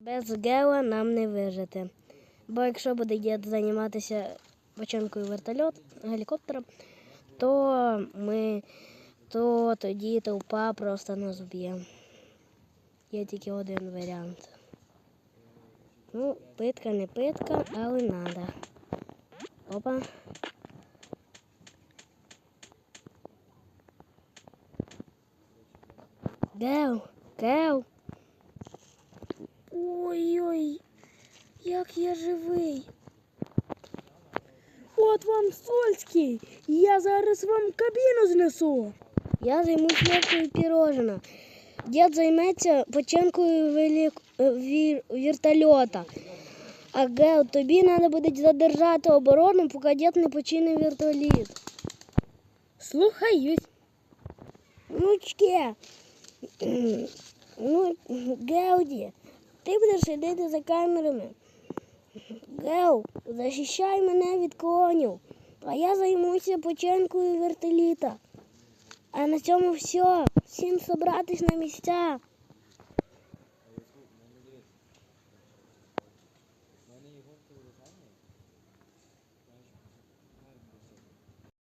Без гела нам не вижити. Бо якщо буде дід займатися починкою вертольот, гелікоптера, то ми то тоді толпа просто нас вб'є. Є тільки один варіант. Ну, питка не питка, але надо. Опа. Гел, гел. Ой-ой, як я живий. От вам Сольський, я зараз вам кабіну знесу. Я займусь моркою пірожина. Дід займеться починкою велик... е, вір... вертольота. А Гел, тобі треба буде задержати оборону, поки дід не почине вертоліт. Слухаюсь. Внучки. Ну, Гелді, ти будеш сидіти за камерами. Гел, захищай мене від клонів, а я займуся починкою вертоліта. А на цьому все. Всім собратись на місця.